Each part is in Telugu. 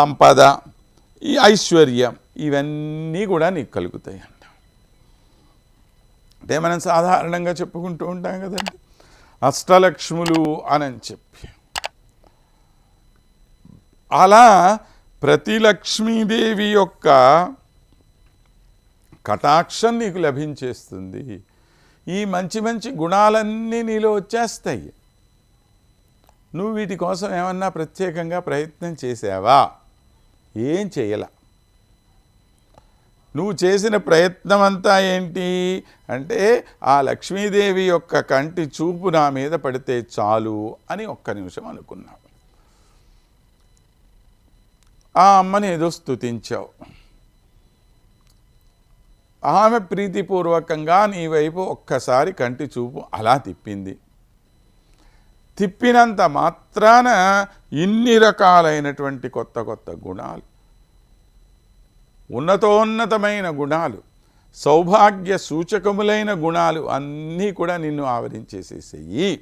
సంపద ఈ ఐశ్వర్యం ఇవన్నీ కూడా నీకు కలుగుతాయి అంట. అంటే మనం సాధారణంగా చెప్పుకుంటూ ఉంటాం కదండి. అష్టలక్ష్ములు అని చెప్పి. అలా ప్రతి లక్ష్మీదేవి యొక్క కటాక్షం నీకు లభించేస్తుంది. ఈ మంచి మంచి గుణాలన్నీ నీలో వచ్చేస్తాయి. నువ్వు వీటి కోసం ఏమన్నా ప్రత్యేకంగా ప్రయత్నం చేసావా? ఏం చేయల? నువ్వు చేసిన ప్రయత్నం అంతా ఏంటి? అంటే ఆ లక్ష్మీదేవి యొక్క కంటి చూపు నా మీద పడితే చాలు అని ఒక్క నిమిషం అనుకున్నావు. ఆ అమ్మని ఏదో స్తుతించావు. ఆమె ప్రీతిపూర్వకంగా నీ వైపు ఒక్కసారి కంటి చూపు అలా తిప్పింది. తిప్పినంత మాత్రాన ఇన్ని రకాలైనటువంటి కొత్త కొత్త గుణాలు. ఉన్నతోన్నతమైన గుణాలు సౌభాగ్య సూచకములైన గుణాలు అన్నీ కూడా నిన్ను ఆవరించేసేసేయి.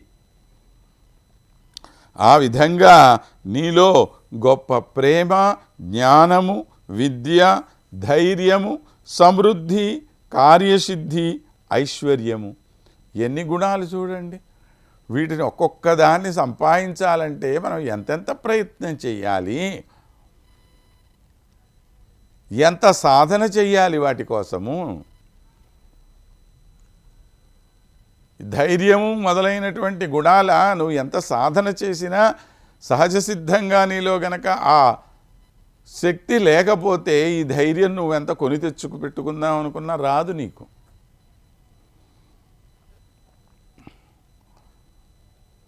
ఆ విధంగా నీలో గొప్ప ప్రేమ జ్ఞానము విద్య ధైర్యము సమృద్ధి కార్యసిద్ధి ఐశ్వర్యము. ఎన్ని గుణాలు చూడండి. వీటిని ఒక్కొక్క దాన్ని సంపాదించాలంటే మనం ఎంతెంత ప్రయత్నం చేయాలి? ఎంత సాధన చెయ్యాలి వాటి కోసము? ధైర్యము మొదలైనటువంటి గుణాల నువ్వు ఎంత సాధన చేసినా సహజ సిద్ధంగా నీలో గనక ఆ శక్తి లేకపోతే ఈ ధైర్యం నువ్వెంత కొని తెచ్చుకు పెట్టుకుందాం అనుకున్నా రాదు నీకు.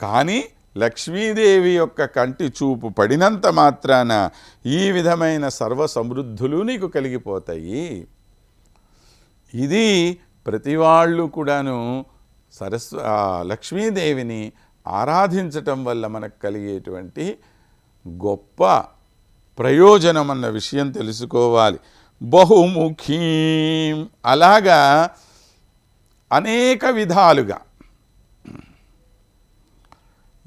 కానీ లక్ష్మీదేవి యొక్క కంటి చూపు పడినంత మాత్రాన ఈ విధమైన సర్వ సమృద్ధులు నీకు కలిగిపోతాయి. ఇది ప్రతి వాళ్ళు కూడాను సరస్వ లక్ష్మీదేవిని ఆరాధించటం వల్ల మనకు కలిగేటువంటి గొప్ప ప్రయోజనం అన్న విషయం తెలుసుకోవాలి. బహుముఖీం. అలాగా అనేక విధాలుగా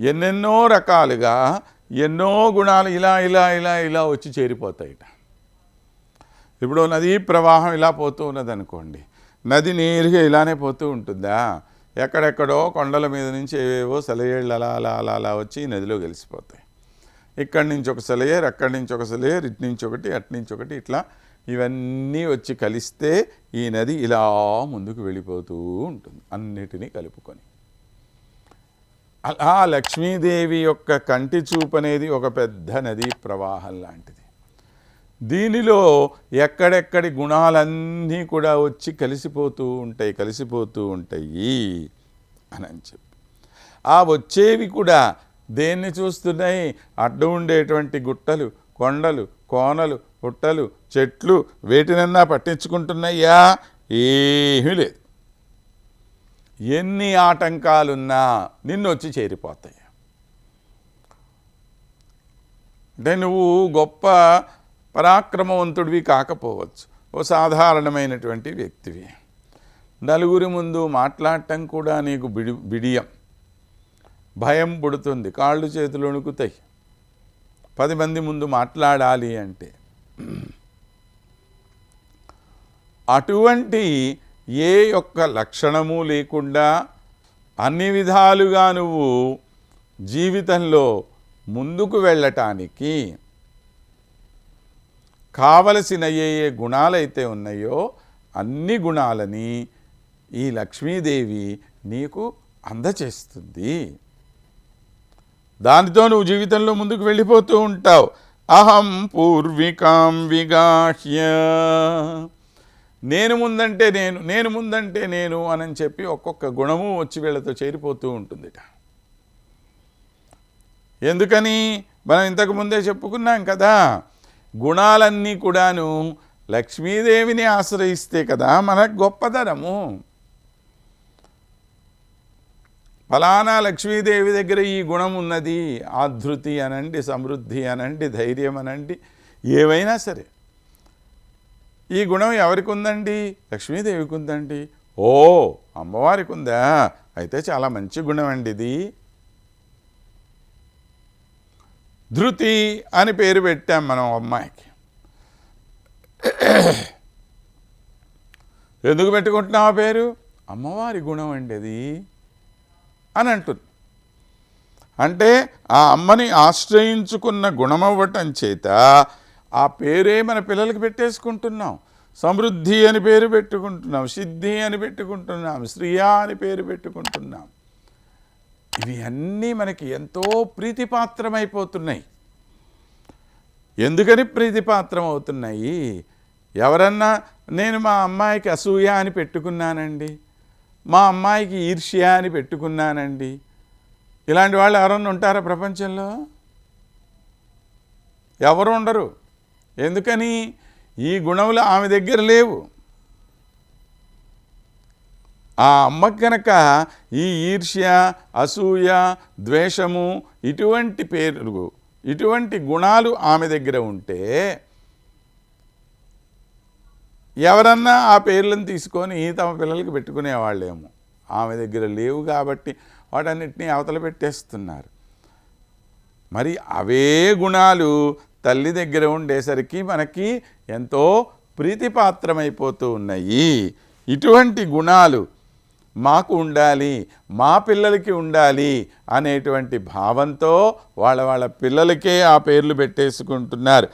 ఎన్నెన్నో రకాలుగా ఎన్నో గుణాలు ఇలా ఇలా ఇలా ఇలా వచ్చి చేరిపోతాయిట. ఇప్పుడు నదీ ప్రవాహం ఇలా పోతూ ఉన్నది అనుకోండి నది నేరుగా ఇలానే పోతూ ఉంటుందా? ఎక్కడెక్కడో కొండల మీద నుంచి ఏవేవో సెలయేళ్ళు అలా అలా అలా అలా వచ్చి నదిలో కలిసిపోతాయి ఇక్కడి నుంచి ఒక సెలయేరు అక్కడి నుంచి ఒక సెలయేరు ఇటు నుంచి ఒకటి అటు నుంచి ఒకటి ఇట్లా ఇవన్నీ వచ్చి కలిస్తే ఈ నది ఇలా ముందుకు వెళ్ళిపోతూ ఉంటుంది అన్నిటినీ కలుపుకొని. అలా లక్ష్మీదేవి యొక్క కంటి చూపు అనేది ఒక పెద్ద నదీ ప్రవాహం లాంటిది. దీనిలో ఎక్కడెక్కడి గుణాలన్నీ కూడా వచ్చి కలిసిపోతూ ఉంటాయి కలిసిపోతూ ఉంటాయి అని అని చెప్పి. ఆ వచ్చేవి కూడా దేన్ని చూస్తున్నాయి? అడ్డు ఉండేటువంటి గుట్టలు కొండలు కోనలు పుట్టలు చెట్లు వేటినన్నా పట్టించుకుంటున్నాయా? ఏమీ లేదు. ఎన్ని ఆటంకాలున్నా నిన్ను వచ్చి చేరిపోతాయి. అంటే నువ్వు గొప్ప పరాక్రమవంతుడివి కాకపోవచ్చు. ఓ సాధారణమైనటువంటి వ్యక్తివి. నలుగురి ముందు మాట్లాడటం కూడా నీకు బిడి బిడియం. భయం పుడుతుంది. కాళ్ళు చేతులు వణుకుతాయి. పది మంది ముందు మాట్లాడాలి అంటే. అటువంటి ఏ యొక్క లక్షణము లేకుండా అన్ని విధాలుగా నువ్వు జీవితంలో ముందుకు వెళ్ళటానికి కావలసిన ఏ ఏ గుణాలైతే ఉన్నాయో అన్ని గుణాలని ఈ లక్ష్మీదేవి నీకు అందచేస్తుంది. దానితో నువ్వు జీవితంలో ముందుకు వెళ్ళిపోతూ ఉంటావు. అహం పూర్వికాం విగాహ్య. నేను ముందంటే నేను నేను ముందంటే నేను అని చెప్పి ఒక్కొక్క గుణము వచ్చి వీళ్ళతో చేరిపోతూ ఉంటుందిట. ఎందుకని? మనం ఇంతకు ముందే చెప్పుకున్నాం కదా గుణాలన్నీ కూడాను లక్ష్మీదేవిని ఆశ్రయిస్తే కదా మనకు గొప్పతనము ఫలానా లక్ష్మీదేవి దగ్గర ఈ గుణం ఉన్నది ఆధృతి అనండి సమృద్ధి అనండి ధైర్యం అనండి ఏవైనా సరే. ఈ గుణం ఎవరికి ఉందండి లక్ష్మీదేవికి ఉందండి ఓ అమ్మవారికి ఉందా అయితే చాలా మంచి గుణం అండి ఇది ధృతి అని పేరు పెట్టాం మనం అమ్మాయికి. ఎందుకు పెట్టుకుంటున్నాం ఆ పేరు? అమ్మవారి గుణం అండి అది అని అంటుంది. అంటే ఆ అమ్మని ఆశ్రయించుకున్న గుణమవ్వటం చేత ఆ పేరే మన పిల్లలకి పెట్టేసుకుంటున్నాం. సమృద్ధి అని పేరు పెట్టుకుంటున్నాం. సిద్ధి అని పెట్టుకుంటున్నాం. శ్రియా అని పేరు పెట్టుకుంటున్నాం. ఇవి అన్నీ మనకి ఎంతో ప్రీతిపాత్రమైపోతున్నాయి. ఎందుకని ప్రీతిపాత్రం అవుతున్నాయి ఎవరన్నా నేను మా అమ్మాయికి అసూయ అని పెట్టుకున్నానండి. మా అమ్మాయికి ఈర్ష్య అని పెట్టుకున్నానండి. ఇలాంటి వాళ్ళు ఎవరన్నా ఉంటారా ప్రపంచంలో? ఎవరు ఉండరు. ఎందుకని ఈ గుణములు ఆమె దగ్గర లేవు. ఆ అమ్మ కనుక ఈ ఈర్ష్య అసూయ ద్వేషము ఇటువంటి పేర్లు ఇటువంటి గుణాలు ఆమె దగ్గర ఉంటే ఎవరన్నా ఆ పేర్లను తీసుకొని తమ పిల్లలకి పెట్టుకునేవాళ్ళేమో. ఆమె దగ్గర లేవు కాబట్టి వాటన్నిటినీ అవతల పెట్టేస్తున్నారు. మరి అవే గుణాలు తల్లి దగ్గర ఉండేసరికి మనకి ఎంతో ప్రీతిపాత్రమైపోతూ ఉన్నాయి. ఇటువంటి గుణాలు మాకు ఉండాలి మా పిల్లలకి ఉండాలి అనేటువంటి భావంతో వాళ్ళ వాళ్ళ పిల్లలకే ఆ పేర్లు పెట్టేసుకుంటున్నారు.